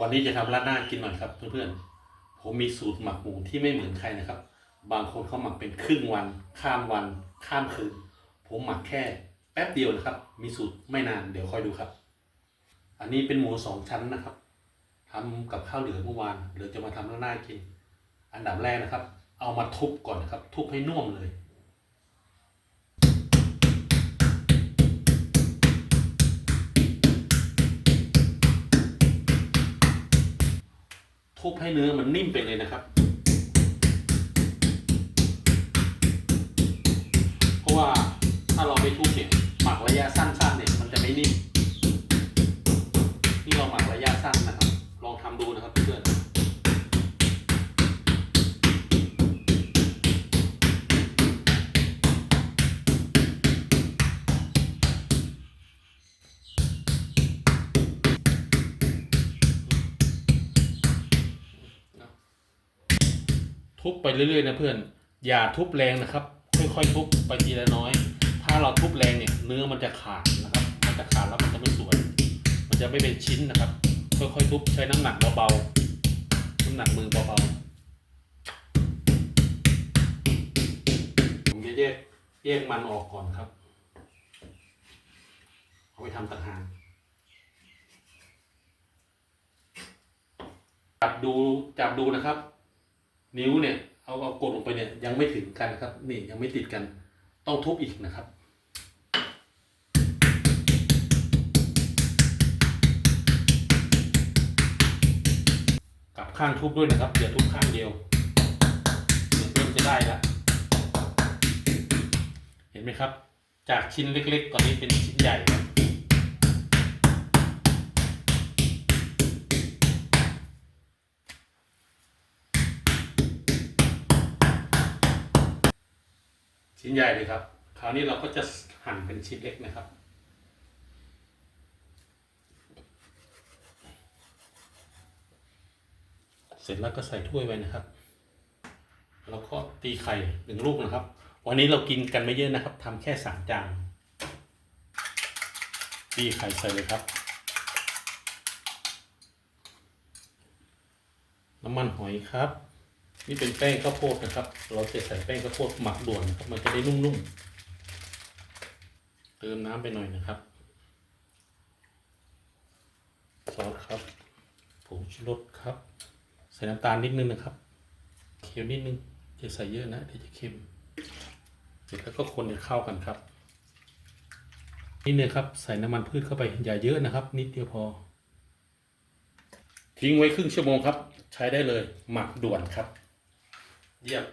วันนี้จะทำราดหน้ากินหน่อยครับเพื่อนๆ ผมมีสูตรหมักหมูที่ไม่เหมือนใครนะครับ บางคนเขาหมักเป็นครึ่งวัน ข้ามวัน ข้ามคืน ผมหมักแค่แป๊บเดียวนะครับ มีสูตรไม่นาน เดี๋ยวคอยดูครับ อันนี้เป็นหมูสองชั้นนะครับทำกับข้าวเหลือเมื่อวานเดี๋ยวจะมาทำราดหน้ากิน อันดับแรกนะครับ เอามาทุบก่อนนะครับ ทุบให้น่วมเลย ทุบให้เนื้อมันนิ่มไปเลยนะครับ ทุบไปเรื่อยๆนะเพื่อน อย่าทุบแรงนะครับ ค่อยๆทุบไปทีละน้อย ถ้าเราทุบแรงเนี่ยเนื้อมันจะขาดนะครับ มันจะขาดแล้วมันจะไม่สวย มันจะไม่เป็นชิ้นนะครับ ค่อยๆทุบใช้น้ำหนักเบาๆน้ำหนักมือเบาๆผมจะแยกแยกมันออกก่อนครับเอาไปทำต่างหากจับดูจับดูนะครับ นิ้วเนี่ยเอาเอากดลงไปเนี่ยยังไม่ถึงกันครับ นี่ยังไม่ติดกันต้องทุบอีกนะครับ กลับข้างทุบด้วยนะครับอย่าทุบข้างเดียวเดี๋ยวเริ่มจะได้แล้วเห็นไหมครับ จากชิ้นเล็กๆ ตอนนี้เป็นชิ้นใหญ่ ชิ้นใหญ่เลยครับ คราวนี้เราก็จะหั่นเป็นชิ้นเล็กนะครับ เสร็จแล้วก็ใส่ถ้วยไว้นะครับ แล้วก็ตีไข่หนึ่งลูกนะครับ วันนี้เรากินกันไม่เยอะนะครับทำแค่สามจานตีไข่ใส่เลยครับ น้ำมันหอยครับ นี่เป็นแป้งข้าวโพดนะครับ เราจะใส่แป้งข้าวโพดหมักด่วนนะครับ มันจะได้นุ่มๆ เติมน้ำไปหน่อยนะครับ ซอสครับ ผงชูรสครับ ใส่น้ำตาลนิดนึงนะครับ เค็มนิดนึงจะใส่เยอะนะเดี๋ยวจะเค็ม เสร็จแล้วก็คนให้เข้ากันครับนิดนึงครับ ใส่น้ำมันพืชเข้าไปอย่าเยอะนะครับ นิดเดียวพอ ทิ้งไว้ครึ่งชั่วโมงครับ ใช้ได้เลยหมักด่วนครับ เยี่ยม